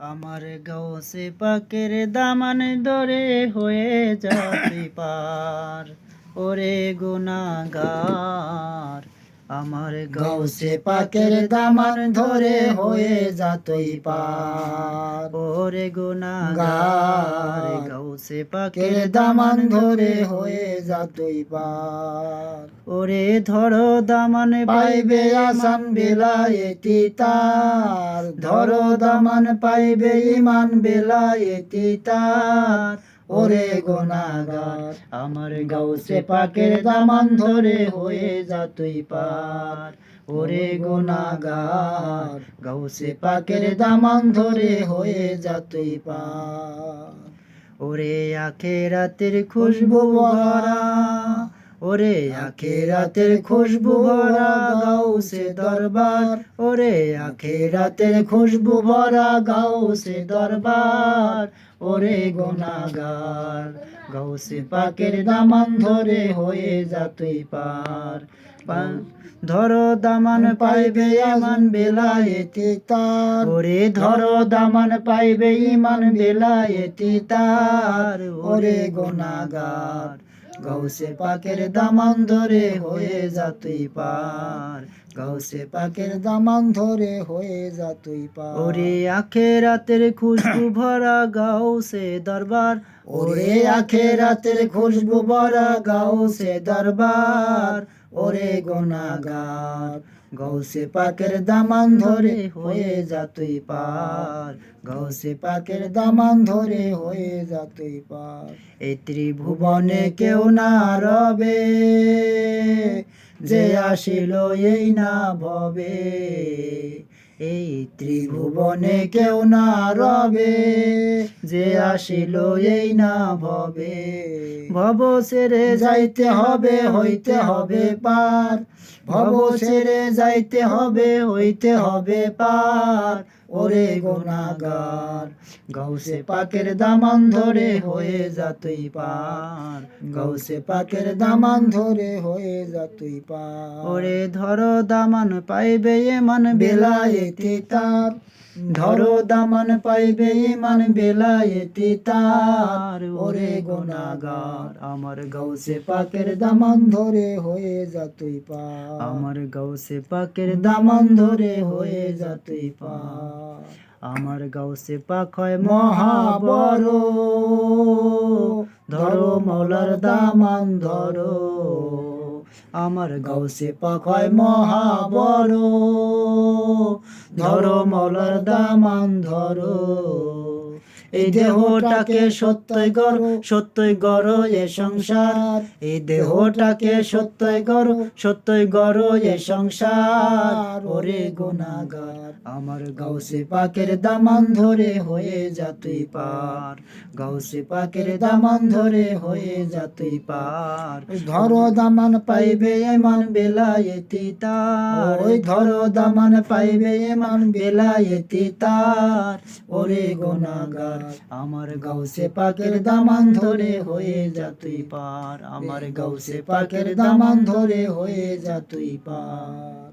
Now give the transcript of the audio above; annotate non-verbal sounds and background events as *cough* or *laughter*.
আমার গৌসে পাকের দামান ধরে হয়ে যাবে পার। ওরে গুনাগার আমার গৌসে পাকের দামান ধরে হয়ে যাতই পার। ওরে গুনাগার গার। গৌসে পাকের পাকের দামান ধরে হয়ে যাতই পার। ওরে ধরো দামান পাইবে আসান বেলায়েতি তার। ধরো দামান পাইবে ইমান বেলায়েতি তার। ওরে গোনাগার, আমার গৌসে পাকের দামান ধরে হয়ে যা তুই পার। ওরে গোনাগার গৌসে পাকের দামান ধরে হয়ে যা তুই পার। ওরে আখেরাতের খুশবু ভরা ওরে আখেরাতের খুশবু ভরা গাউসে দরবার। ওরে আখেরাতের খুশবু ভরা গাউসে দরবার। ওরে গোনাগার গৌসে পাকের দামান ধরে হয়ে যাতই পার। পা- ধরো দামান পাইবে ইমান বেলায়েতি তার। ওরে ধরো দামান পাইবে ইমান বেলায়েতি তার। ওরে গোনাগার গৌসে পাকের দামান ধরে হয়ে যাতই পার। গৌসে পাকের দামান ধরে হয়ে যাতই পার। ওরে আখে রাতের *coughs* খুশবু ভরা গাউসে দরবার। ওরে আখে রাতের খুশবু ভরা গাউসে দরবার। ওরে গোনাগার গৌসে পাকের দামান ধরে হয়ে যাতই পার। গৌসে পাকের দামান ধরে হয়ে যাতই পার। এই ত্রিভুবনে কেউ না রবে, যে আসিল এই না ভবে। এই ত্রিভুবনে কেউ না রবে, যে আসিল এই না ভবে। ভব সেরে যাইতে হবে, হইতে হবে পার। ভব ছেড়ে যাইতে হবে, হইতে হবে পার। ওরে গোনাগার গৌসে পাকের দামান ধরে হয়ে যাতই পার। গৌসে পাকের দামান ধরে হয়ে যাতই পার। ওরে ধরো দামান পাইবে এমন বেলায়েতি তার ধরো দামান পাইবে ইমান বেলায়েতি তার। ওরে গোনাগার আমার গৌসে পাকের দামান ধরে হয়ে যাতই পার আমার গৌসে পাকের দামান ধরে হয়ে যাতই পার আমার গৌসে পাক হয় মহা বড় ধরো মৌলার দামান ধরো। আমার গাউসে পাখায় মহাবর ধরো মলার দামান ধরো। এই দেহটাকে সত্যই গর সত্যই গড় এ সংসার। এই দেহটাকে সত্যই গর সত্যই গর এ সংসার। ওরে গুনাগার আমার গৌসে পাকের দামান ধরে হয়ে যাতুই পার। গৌসে পাকের দামান ধরে হয়ে যাতুই পার। ধরো দামান পাইবে এমান বেলায়েতি তার। ওই ধরো দামান পাইবে এমান বেলায়েতি তার। ওরে গোনাগার আমার গাউসে পাকের দামান ধরে হয়ে যাতুই পার। আমার গাউসে পাকের দামান ধরে হয়ে যাতুই পার।